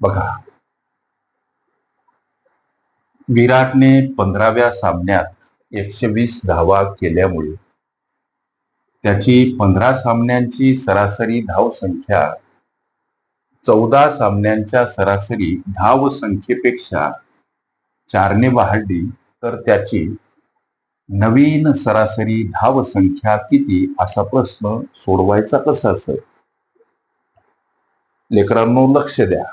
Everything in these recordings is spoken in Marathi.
बघा. विराटने पंधराव्या सामन्यात एकशे वीस धावा केल्यामुळे त्याची पंधरा सामन्यांची सरासरी धाव संख्या चौदा सामन्यांच्या सरासरी धाव संख्येपेक्षा चारने वाढली तर त्याची नवीन सरासरी धाव संख्या किती असा प्रश्न सोडवायचा कसा असेल लेकरांनो लक्ष द्या.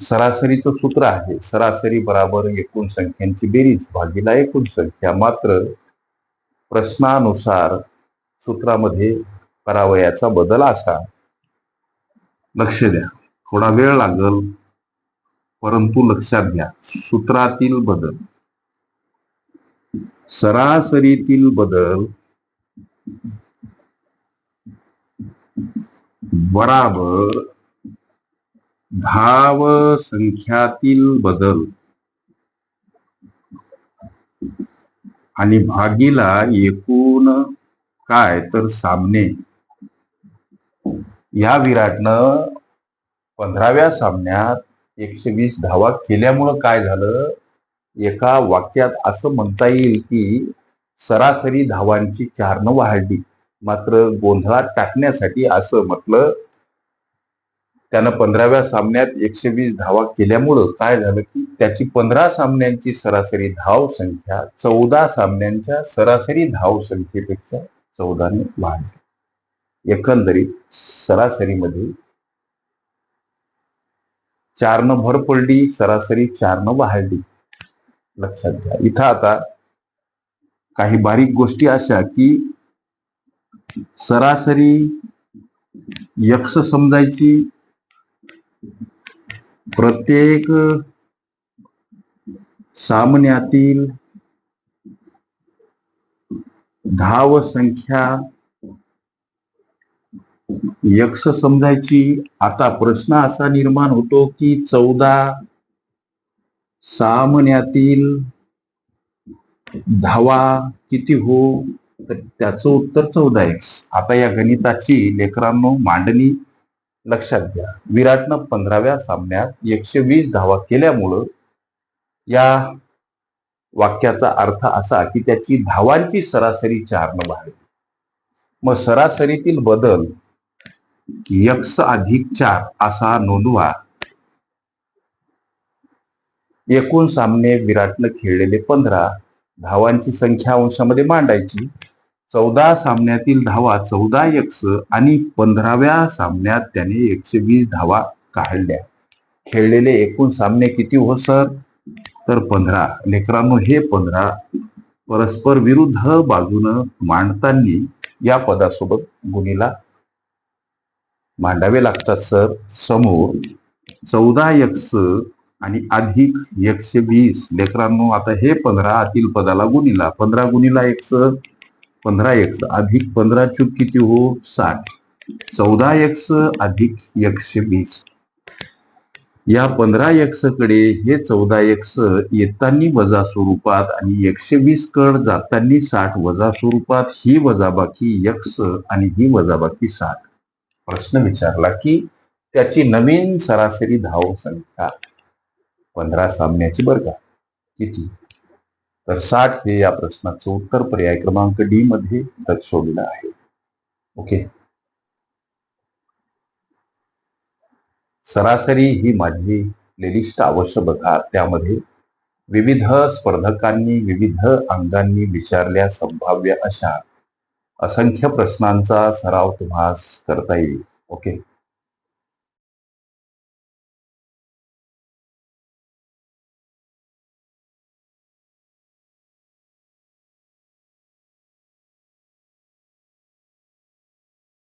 सरासरीचं सूत्र आहे. सरासरी बराबर एकूण संख्यांची बेरीज भागीला एकूण संख्या. मात्र प्रश्नानुसार सूत्रामध्ये करावयाचा बदल असा. लक्ष द्या. थोडा वेळ लागल. परंतु लक्षात घ्या. सूत्रातील बदल. सरासरीतील बदल बराबर धाव संख्यातील बदल. आणि भागीला एकूण काय तर सामने. या विराटनं पंधराव्या सामन्यात एकशे वीस धावा केल्यामुळं काय झालं? एका वाक्यात असं म्हणता येईल की सरासरी धावांची चारनं वाढली मात्र गोंधळात टाकण्यासाठी असं म्हटलं त्यानं पंधराव्या सामन्यात एकशे वीस धावा केल्यामुळं काय झालं की त्याची पंधरा सामन्यांची सरासरी धाव संख्या चौदा सामन्यांच्या सरासरी धाव संख्येपेक्षा चौदाने वाढली. एकंदरीत सरासरीमध्ये चारनं भर पडली सरासरी चारनं वाढली. लक्षात घ्या. इथं आता काही बारीक गोष्टी अशा की सरासरी यक्ष समजायची प्रत्येक सामन्यातील धाव संख्या यक्ष समजायची. आता प्रश्न असा निर्माण होतो की चौदा सामन्यातील धावा किती हो? तर त्याचं उत्तर चौदा एक्स आता या गणिताची लेकरांनो मांडणी लक्षात घ्या. विराटनं पंधराव्या सामन्यात एकशे वीस धावा केल्यामुळं या वाक्याचा अर्थ असा की त्याची धावांची सरासरी चारनं वाढली मग सरासरीतील बदल यक्स अधिक चार असा नोंदवा. एकूण सामने विराटनं खेळलेले पंधरा धावांची संख्या अंशामध्ये मांडायची. चौदा सामन्यातील धावा चौदा यक्स आणि पंधराव्या सामन्यात त्याने एकशे वीस धावा काढल्या. खेळलेले एकूण सामने किती हो सर? तर पंधरा. लेकरांनो हे पंधरा परस्पर विरुद्ध बाजूनं मांडताना या पदासोबत गुणीला मांडावे लागतात सर. समोर चौदा यक्ष आणि अधिक एकशे वीस. लेकरांनो आता हे पंधरा आतील पदाला गुणीला. पंधरा गुणीला एक्स पंधरा एक्स अधिक पंधरा चूक किती हो? साठ. चौदा एक्स अधिक एकशे वीस. या पंधरा एक्सकडे हे चौदा एक्स येतानी वजा स्वरूपात आणि एकशे वीस कड जातानी साठ वजा स्वरूपात ही वजाबाकी यक्ष आणि ही वजाबाकी साठ. प्रश्न विचारला की त्याची नवीन सरासरी धाव संख्या पंधरा सामन्याची बर का? किती? तर साठ हे या प्रश्नाचं उत्तर पर्याय क्रमांक डी मध्ये दर्शवलेलं आहे. ओके सरासरी ही माझी प्लेलिस्ट अवश्य बघा. त्यामध्ये विविध स्पर्धकांनी विविध अंगांनी विचारल्या संभाव्य अशा असंख्य प्रश्नांचा सराव तुम्हास करता येईल. ओके